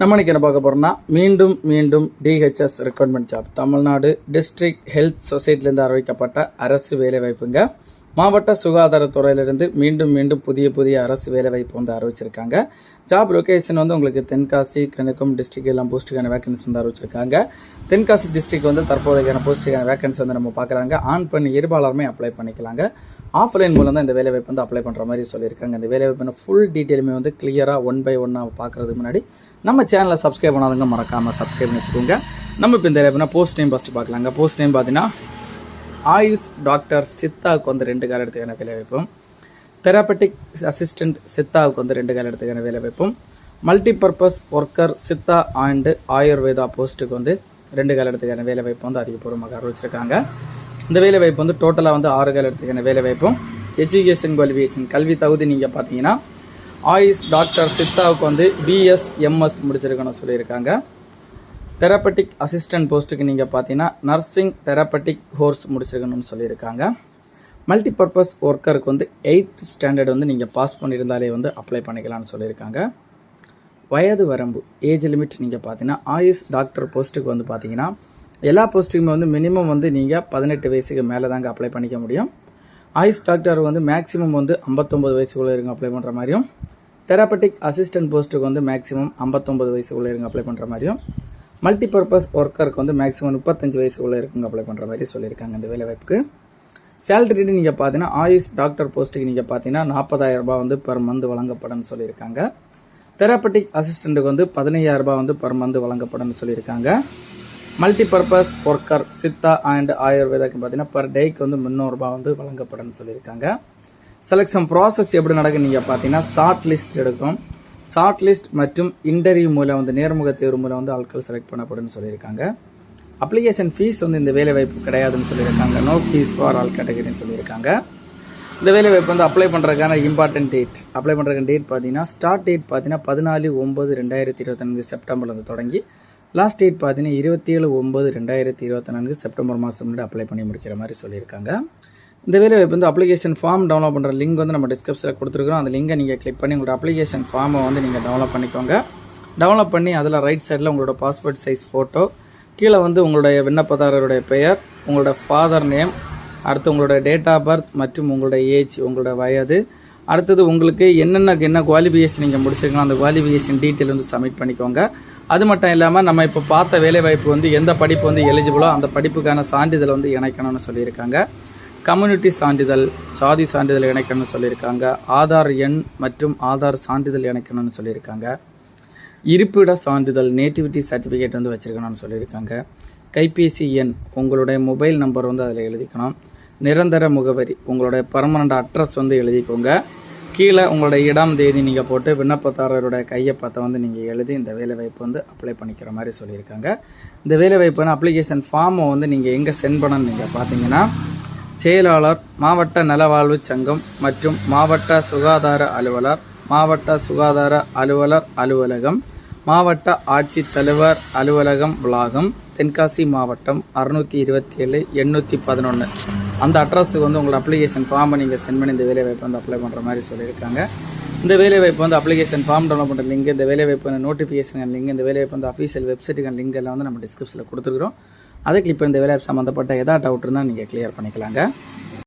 நம்ம என்ன பார்க்க போகிறோம்னா மீண்டும் மீண்டும் DHS recruitment job Tamil Nadu district health சொசைட்டிலேருந்து அறிவிக்கப்பட்ட அரசு வேலைவாய்ப்புங்க. மாவட்ட சுகாதாரத்துறையிலிருந்து மீண்டும் மீண்டும் புதிய புதிய அரசு வேலைவாய்ப்பு வந்து அறிவிச்சிருக்காங்க. ஜாப் லொக்கேஷன் வந்து உங்களுக்கு தென்காசி கணக்கம் டிஸ்ட்ரிக்ட் எல்லாம் போஸ்ட்டுக்கான வேகன்சி வந்து அறிவிச்சிருக்காங்க. தென்காசி டிஸ்ட்ரிக் வந்து தற்போதைக்கான போஸ்ட்டுக்கான வேகன்சி வந்து நம்ம பார்க்குறாங்க. ஆன் பண்ணி இருபாலருமே அப்ளை பண்ணிக்கலாங்க. ஆஃப்லைன் மூலம் தான் இந்த வேலைவாய்ப்பு வந்து அப்ளை பண்ணுற மாதிரி சொல்லியிருக்காங்க. இந்த வேலைவாய்ப்பு ஃபுல் டீட்டெயிலுமே வந்து கிளியராக ஒன் பை ஒன்னாக பார்க்குறதுக்கு முன்னாடி நம்ம சேனலை சப்ஸ்கிரைப் பண்ணாதவங்க மறக்காமல் சப்ஸ்கிரைப் பண்ணி வச்சுக்கோங்க. நம்ம இப்போ இந்த வேலைப்புனா போஸ்ட் நேம் ஃபஸ்ட்டு பார்க்கலாங்க. போஸ்ட் நேம் பார்த்தீங்கன்னா ஆயுஷ் டாக்டர் சித்தாவுக்கு வந்து ரெண்டு கால இடத்துக்கான வேலை வைப்பும். தெராபட்டிக் அசிஸ்டண்ட் சித்தாவுக்கு வந்து ரெண்டு கால இடத்துக்கான வேலை வைப்பும். Multipurpose worker Siddha and Ayurveda போஸ்ட்டுக்கு வந்து ரெண்டு கால இடத்துக்கான வேலை வாய்ப்பு வந்து அதிகபூர்வமாக அறிவிச்சிருக்காங்க. இந்த வேலை வாய்ப்பு வந்து டோட்டலாக வந்து ஆறு கால இடத்துக்கான வேலை வாய்ப்பும் எஜுகேஷன் குவாலிஃபிகேஷன் கல்வி தகுதி நீங்கள் பார்த்தீங்கன்னா ஆயுஷ் டாக்டர் சித்தாவுக்கு வந்து பிஎஸ்எம்எஸ் முடிச்சிருக்கணும்னு சொல்லியிருக்காங்க. தெரப்பட்டிக் அசிஸ்டன்ட் போஸ்ட்டுக்கு நீங்கள் பார்த்தீங்கன்னா நர்சிங் தெரப்பட்டிக் கோர்ஸ் முடிச்சிருக்கணும்னு சொல்லியிருக்காங்க. மல்டிபர்பஸ் ஒர்க்கருக்கு வந்து எயித் ஸ்டாண்டர்ட் வந்து நீங்கள் பாஸ் பண்ணியிருந்தாலே வந்து அப்ளை பண்ணிக்கலாம்னு சொல்லியிருக்காங்க. வயது வரம்பு ஏஜ் லிமிட் நீங்கள் பார்த்தீங்கன்னா ஆயுஷ் டாக்டர் போஸ்ட்டுக்கு வந்து பார்த்தீங்கன்னா எல்லா போஸ்ட்டுக்குமே வந்து மினிமம் வந்து நீங்கள் பதினெட்டு வயசுக்கு மேலே தாங்க அப்ளை பண்ணிக்க முடியும். ஆயுஷ் டாக்டர் வந்து மேக்ஸிமம் வந்து ஐம்பத்தொம்பது வயசுக்குள்ளே இருங்க அப்ளை பண்ணுற மாதிரியும் தெரப்பட்டிக் அசிஸ்டன்ட் போஸ்ட்டுக்கு வந்து மேக்ஸிமம் ஐம்பத்தொம்பது வயசுக்குள்ளே இருங்க அப்ளை பண்ணுற மாதிரியும் மல்டிபர்பஸ் ஒர்க்கருக்கு வந்து மேக்ஸிமம் முப்பத்தஞ்சு வயசு உள்ள இருக்குங்க அப்ளை பண்ணுற மாதிரி சொல்லியிருக்காங்க இந்த வேலை வாய்ப்புக்கு. சேலரி நீங்கள் பார்த்தீங்கன்னா ஆயுஷ் டாக்டர் போஸ்ட்டுக்கு நீங்கள் பார்த்தீங்கன்னா நாற்பதாயிரம் ரூபாய் வந்து பெர் மந்த் வழங்கப்படும்னு சொல்லியிருக்காங்க. தெராப்பட்டிக் அசிஸ்டண்ட்டுக்கு வந்து பதினையாயிரம் ரூபாய் வந்து பெர் மந்த் வழங்கப்படும்னு சொல்லியிருக்காங்க. மல்டிபர்பஸ் ஒர்க்கர் சித்தா அண்ட் ஆயுர்வேதாக்கு பார்த்தீங்கன்னா பர் டேக்கு வந்து முந்நூறுரூபா வந்து வழங்கப்படும்னு சொல்லியிருக்காங்க. செலெக்ஷன் ப்ராசஸ் எப்படி நடக்கும் நீங்கள் பார்த்தீங்கன்னா ஷார்ட் லிஸ்ட் எடுக்கும் ஷார்ட் லிஸ்ட் மற்றும் இன்டர்வியூ மூலம் வந்து நேர்முக தேர்வு மூலம் வந்து ஆட்கள் செலக்ட் பண்ணப்படும்னு சொல்லியிருக்காங்க. அப்ளிகேஷன் ஃபீஸ் வந்து இந்த வேலை வாய்ப்பு கிடையாதுன்னு சொல்லியிருக்காங்க. நோ ஃபீஸ் ஃபார் ஆல் கேட்டகரின்னு சொல்லியிருக்காங்க. இந்த வேலை வாய்ப்பு வந்து அப்ளை பண்ணுறதுக்கான இம்பார்ட்டன்ட் டேட் அப்ளை பண்ணுறதுக்கான டேட் பார்த்தீங்கன்னா ஸ்டார்ட் டேட் பார்த்தீங்கன்னா பதினாலு ஒம்பது ரெண்டாயிரத்தி இருபத்தஞ்சு செப்டம்பர்லேருந்து தொடங்கி லாஸ்ட் டேட் பார்த்தீங்கன்னா இருபத்தி ஏழு ஒம்பது ரெண்டாயிரத்தி இருபத்தி நான்கு செப்டம்பர் மாதம் முன்னாடி அப்ளை பண்ணி முடிக்கிற மாதிரி சொல்லியிருக்காங்க. இந்த வேலை வாய்ப்பு வந்து அப்ளிகேஷன் ஃபார்ம் டவுன்லோட் பண்ணுற லிங்க் வந்து நம்ம டிஸ்கிரிப்ஷனில் கொடுத்துருக்கோம் அந்த லிங்கை நீங்கள் கிளிக் பண்ணி உங்களோட அப்ளிகேஷன் ஃபார்மை வந்து நீங்கள் டவுன்லோட் பண்ணிக்கோங்க. டவுன்லோட் பண்ணி அதில் ரைட் சைடில் உங்களோட பாஸ்போர்ட் சைஸ் ஃபோட்டோ கீழே வந்து உங்களுடைய விண்ணப்பதாரருடைய பெயர் உங்களோட ஃபாதர் நேம் அடுத்து உங்களோட டேட் ஆஃப் பர்த் மற்றும் உங்களோட ஏஜ் உங்களோட வயது அடுத்தது உங்களுக்கு என்னென்ன என்ன குவாலிஃபிகேஷன் நீங்கள் முடிச்சிருக்கலாம் அந்த குவாலிஃபிகேஷன் டீட்டெயில் வந்து சப்மிட் பண்ணிக்கோங்க. அது மட்டும் இல்லாமல் நம்ம இப்போ பார்த்த வேலைவாய்ப்பு வந்து எந்த படிப்பு வந்து எலிஜிபிளோ அந்த படிப்புக்கான சான்றிதழ் வந்து இணைக்கணும்னு சொல்லியிருக்காங்க. கம்யூனிட்டி சான்றிதழ் சாதி சான்றிதழ் இணைக்கணும்னு சொல்லியிருக்காங்க. ஆதார் எண் மற்றும் ஆதார் சான்றிதழ் இணைக்கணும்னு சொல்லியிருக்காங்க. இருப்பிட சான்றிதழ் நேட்டிவிட்டி சர்டிஃபிகேட் வந்து வச்சுருக்கணும்னு சொல்லியிருக்காங்க. கைபேசி எண் உங்களுடைய மொபைல் நம்பர் வந்து அதில் எழுதிக்கணும். நிரந்தர முகவரி உங்களுடைய பர்மனண்ட் அட்ரஸ் வந்து எழுதிக்கோங்க. கீழே உங்களுடைய இடம் தேதி நீங்கள் போட்டு விண்ணப்பதாரருடைய கையப்பத்தை வந்து நீங்கள் எழுதி இந்த வேலைவாய்ப்பு வந்து அப்ளை பண்ணிக்கிற மாதிரி சொல்லியிருக்காங்க. இந்த வேலைவாய்ப்பு அப்ளிகேஷன் ஃபார்மை வந்து நீங்கள் எங்கே சென்ட் பண்ணணும்னு நீங்கள் பார்த்தீங்கன்னா செயலாளர் மாவட்ட நலவாழ்வு சங்கம் மற்றும் மாவட்ட சுகாதார அலுவலர் மாவட்ட சுகாதார அலுவலர் அலுவலகம் மாவட்ட ஆட்சித்தலைவர் அலுவலகம் வளாகம் தென்காசி மாவட்டம் அறுநூற்றி இருபத்தி ஏழு எண்ணூற்றி பதினொன்று அந்த அட்ரஸுக்கு வந்து உங்களோட அப்ளிகேஷன் ஃபார்மை நீங்கள் சென்ட் பண்ணி இந்த வேலைவாய்ப்பு வந்து அப்ளை பண்ணுற மாதிரி சொல்லியிருக்காங்க. இந்த வேலைவாய்ப்பு வந்து அப்ளிகேஷன் ஃபார்ம் டவுன்லோட் பண்ணுற லிங்க் இந்த வேலைவாய்ப்பு நோட்டிஃபிகேஷன் லிங்க் இந்த வேலைவாய்ப்பு வந்து அஃபீஷியல் வெப்சைட்டுக்கான லிங்க் எல்லாம் வந்து நம்ம டிஸ்கிரிப்ஷனில் கொடுத்துருக்குறோம். அதை கிளிக் பண்ணி இந்த வேலை சம்மந்தப்பட்ட எதா டவுட் இருந்தால் நீங்கள் கிளியர் பண்ணிக்கலாங்க.